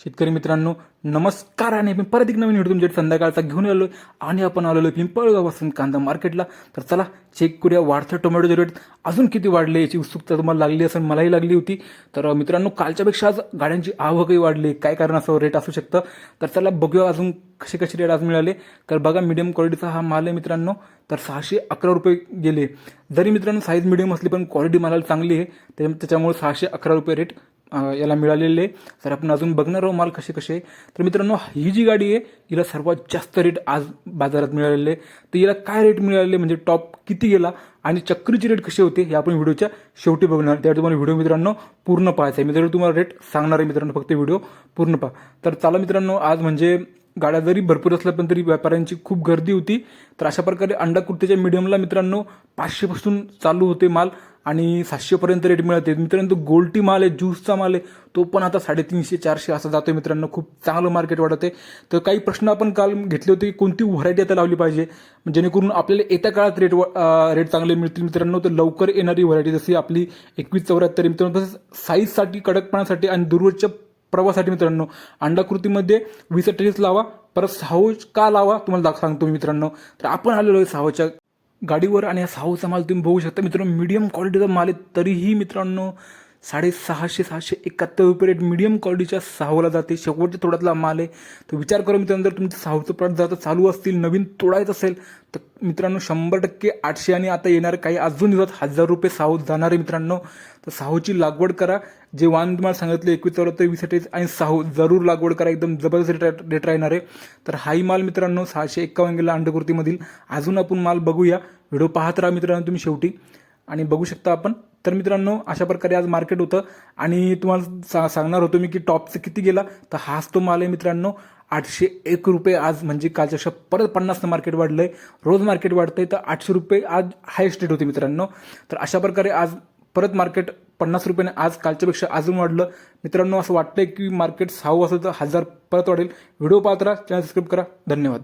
शेतकरी मित्रांनो नमस्कार आणि मी परत एक नवीन व्हिडिओ तुमच्या संध्याकाळचा घेऊन आलो आणि आपण आलेलो पिंपळगावापासून कांदा मार्केटला तर चला चेक करूया वाढत्या टोमॅटोचे रेट अजून किती वाढले याची उत्सुकता तुम्हाला लागली असेल मलाही लागली होती. तर मित्रांनो कालच्यापेक्षा आज गाड्यांची आवकही वाढली काय कारण असं रेट असू शकतं? तर चला बघूया अजून कसे कसे रेट आज मिळाले. तर बघा मीडियम क्वालिटीचा हा माल आहे मित्रांनो. तर सहाशे अकरा रुपये गेले. जरी मित्रांनो साईज मिडियम असली पण क्वालिटी मालाला चांगली आहे. त्याच्यामुळे सहाशे अकरा रुपये रेट याला मिळालेले आहे. तर आपण अजून बघणार आहोत माल कसे कसे आहे. तर मित्रांनो ही जी गाडी आहे हिला सर्वात जास्त रेट आज बाजारात मिळालेले आहे. तर हिला काय रेट मिळाले म्हणजे टॉप किती गेला? आणि चक्रीचे रेट कसे होते? हे आपण व्हिडिओच्या शेवटी बघणार. त्यावर तुम्हाला व्हिडिओ मित्रांनो पूर्ण पाहायचा आहे. मित्रांनो तुम्हाला रेट सांगणार आहे मित्रांनो. फक्त व्हिडिओ पूर्ण पहा. तर चला मित्रांनो आज म्हणजे गाड्या जरी भरपूर असल्या पण तरी व्यापाऱ्यांची खूप गर्दी होती. तर अशा प्रकारे अंडा कुर्तीच्या मिडियमला मित्रांनो पाचशेपासून चालू होते माल आणि सातशेपर्यंत रेट मिळते मित्रांनो तो गोल्टी माल आहे ज्यूसचा माल आहे तो पण आता साडेतीनशे चारशे असा जातोय मित्रांनो. खूप चांगलं मार्केट वाढत आहे तर काही प्रश्न आपण काल घेतले होते की कोणती व्हरायटी आता लावली पाहिजे? जेणेकरून आपल्याला येत्या काळात रेट रेट चांगले मिळतील मित्रांनो. तर लवकर येणारी व्हरायटी जशी आपली एकवीस चौऱ्याहत्तर मित्रांनो तसंच साईजसाठी कडकपणासाठी आणि दररोजच्या प्रवासाठी मित्रांनो अंडाकृतीमध्ये वीस अठ्ठावीस लावा परत साहोच का लावा तुम्हाला दाख सांगतो मित्रांनो. तर आपण आलेलो आहे साहूच्या गाडीवर आणि या साहूचा माल तुम्ही बघू शकता. मित्रांनो मीडियम क्वालिटीचा माल आहे तरीही मित्रांनो साडेसहाशे सहाशे एकाहत्तर रुपये रेट मीडियम क्वालिटीच्या साहूला जाते. शेवटच्या तोड्यातला माल आहे. तर विचार करा मित्रांनो जर तुमचं साहूचं प्रॉडक्ट जर चालू असतील नवीन तोडायचं असेल तर मित्रांनो शंभर टक्के आठशे आणि आता येणार काही अजून दिवसात हजार रुपये साहो जाणार आहे मित्रांनो. तर साहोची लागवड करा. जे वाहन तुम्हाला सांगितलं एकवीस चौऱ्याहत्तर वीस अठ्ठावीस आणि साहो जरूर लागवड करा. एकदम जबरदस्त रेट रेट राहणार आहे. तर हाही माल मित्रांनो सहाशे एक्कावन्न गेला अंडकृतीमधील अजून आपण माल बघूया. व्हिडिओ पाहत राहा मित्रांनो तुम्ही शेवटी. आणि बघू शकता आपण. तर मित्रांनो अशा प्रकारे आज मार्केट होतं. आणि तुम्हाला सा सांगणार होतो मी की टॉपचं किती गेला. तर हाच तो माल आहे मित्रांनो. आठशे एक रुपये आज म्हणजे कालच्या परत पन्नासनं मार्केट वाढलं आहे रोज मार्केट वाढतं आहे तर आठशे रुपये आज हायस्ट रेट होते मित्रांनो. तर अशा प्रकारे आज परत मार्केट पन्नास रुपयाने आज कालच्यापेक्षा अजून वाढलं. मित्रांनो असं वाटतंय की मार्केट सहा वाजता तर हजार परत वाढेल. व्हिडिओ पाहत राहा चॅनल सबस्क्राईब करा. धन्यवाद.